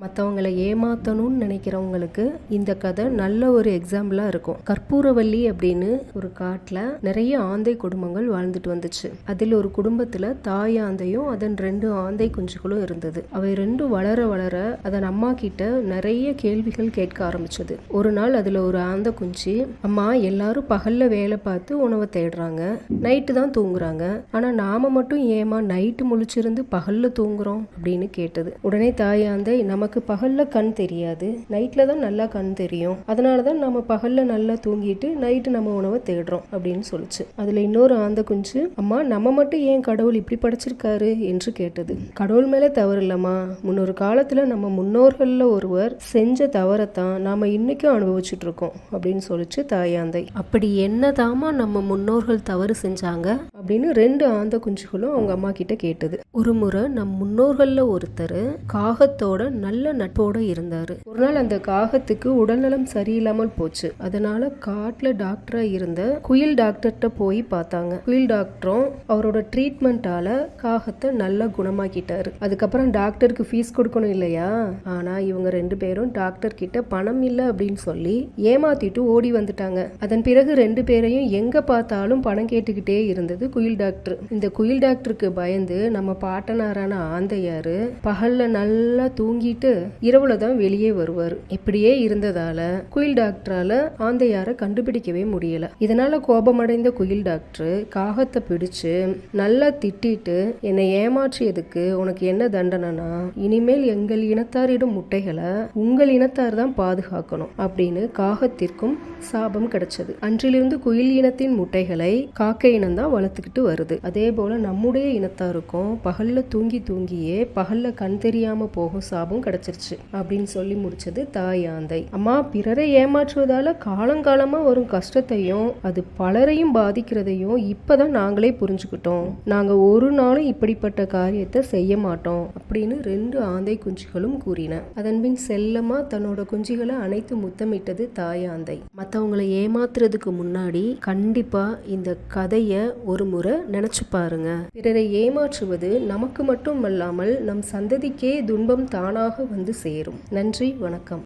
மற்றவங்களை ஏமாற்றணும்னு நினைக்கிறவங்களுக்கு இந்த கதை நல்ல ஒரு எக்ஸாம்பிளாக இருக்கும். கற்பூரவல்லி அப்படின்னு ஒரு காட்டில் நிறைய ஆந்தை குடும்பங்கள் வாழ்ந்துட்டு வந்துச்சு. அதில் ஒரு குடும்பத்தில் தாய் ஆந்தையும் அதன் ரெண்டு ஆந்தை குஞ்சுகளும் இருந்தது. அவை ரெண்டும் வளர வளர அதன் அம்மா கிட்ட நிறைய கேள்விகள் கேட்க ஆரம்பிச்சது. ஒரு நாள் அதில் ஒரு ஆந்தை குஞ்சு அம்மா எல்லாரும் பகலில் வேலை பார்த்து உணவை தேடுறாங்க. நைட்டு தான் தூங்குறாங்க. ஆனால் நாம மட்டும் ஏமா நைட்டு முழிச்சிருந்து பகலில் தூங்குறோம்? அப்படின்னு கேட்டது. உடனே தாய் ஆந்தை நமக்கு நமக்கு பகல்ல கண் தெரியாது நைட்ல தான் நல்லா கண் தெரியும். அதனால தான் நம்ம பகல்ல நல்லா தூங்கிட்டு நைட்டு நம்ம உணவை தேடுறோம் அப்படின்னு சொல்லிச்சு. அதுல இன்னொரு ஆந்த குஞ்சு அம்மா நம்ம மட்டும் ஏன் கடவுள் இப்படி படைச்சிருக்காரு? என்று கேட்டது. கடவுள் மேல தவறு இல்லம்மா. முன்னொரு காலத்துல நம்ம முன்னோர்கள்ல ஒருவர் செஞ்ச தவறைத்தான் நாம இன்னைக்கும் அனுபவிச்சுட்டு இருக்கோம் அப்படின்னு சொல்லிச்சு தாயாந்தை. அப்படி என்னதாமா நம்ம முன்னோர்கள் தவறு செஞ்சாங்க? அப்படின்னு ரெண்டு ஆந்த குஞ்சுகளும் அவங்க அம்மா கிட்ட கேட்டது. ஒரு முறை நம் முன்னோர்களில் ஒருத்தர் காகத்தோட நல்ல நட்போட இருந்தார். ஒரு நாள் அந்த காகத்துக்கு உடல்நலம் சரியில்லாமல் போச்சு. அதனால காட்டில் டாக்டரா இருந்த குயில் டாக்டர்கிட்ட போய் பார்த்தாங்க. குயில் டாக்டரும் அவரோட ட்ரீட்மெண்ட்டால காகத்தை நல்லா குணமாக்கிட்டாரு. அதுக்கப்புறம் டாக்டருக்கு ஃபீஸ் கொடுக்கணும் இல்லையா? ஆனா இவங்க ரெண்டு பேரும் டாக்டர் கிட்ட பணம் இல்லை அப்படின்னு சொல்லி ஏமாத்திட்டு ஓடி வந்துட்டாங்க. அதன் பிறகு ரெண்டு பேரையும் எங்க பார்த்தாலும் பணம் கேட்டுக்கிட்டே இருந்தது குயில் டாக்டர். இந்த குயில் டாக்டருக்கு பயந்து நம்ம பாட்டனாரான ஆந்தையார் பகல்ல நல்லா தூங்கிட்டு இரவுல தான் வெளியே வருவார். இப்படியே இருந்ததால குயில் டாக்டரால ஆந்தையாரை கண்டுபிடிக்கவே முடியல. இதனால கோபமடைந்த குயில் டாக்டர் காகத்தை பிடிச்சு நல்லா திட்டிட்டு என்னை ஏமாற்றியதுக்கு உனக்கு என்ன தண்டனைனா இனிமேல் எங்கள் இனத்தாரிடும் முட்டைகளை உங்கள் இனத்தார் தான் பாதுகாக்கணும் அப்படின்னு காகத்திற்கும் சாபம் கிடைச்சது. அன்றிலிருந்து குயில் இனத்தின் முட்டைகளை காக்கை இனம்தான் வளர்த்து பார்த்துக்கிட்டு வருது. அதே போல நம்முடைய இனத்தாருக்கும் பகல்ல தூங்கி தூங்கியே பகல்ல கண் தெரியாம போகும் சாபம் கிடைச்சிருச்சு அப்படின்னு சொல்லி முடிச்சது தாய் ஆந்தை. அம்மா பிறரை ஏமாற்றுவதால காலங்காலமா வரும் கஷ்டத்தையும் அது பலரையும் பாதிக்கிறதையும் இப்பதான் நாங்களே புரிஞ்சுக்கிட்டோம். நாங்க ஒரு நாளும் இப்படிப்பட்ட காரியத்தை செய்ய மாட்டோம் அப்படின்னு ரெண்டு ஆந்தை குஞ்சுகளும் கூறின. அதன்பின் செல்லமா தன்னோட குஞ்சுகளை அனைத்து முத்தமிட்டது தாய் ஆந்தை. மற்றவங்களை ஏமாத்துறதுக்கு முன்னாடி கண்டிப்பா இந்த கதையை ஒரு முறை நினைச்சு பாருங்க. பிறரை ஏமாற்றுவது நமக்கு மட்டும் அல்லாமல் நம் சந்ததிக்கே துன்பம் தானாக வந்து சேரும். நன்றி வணக்கம்.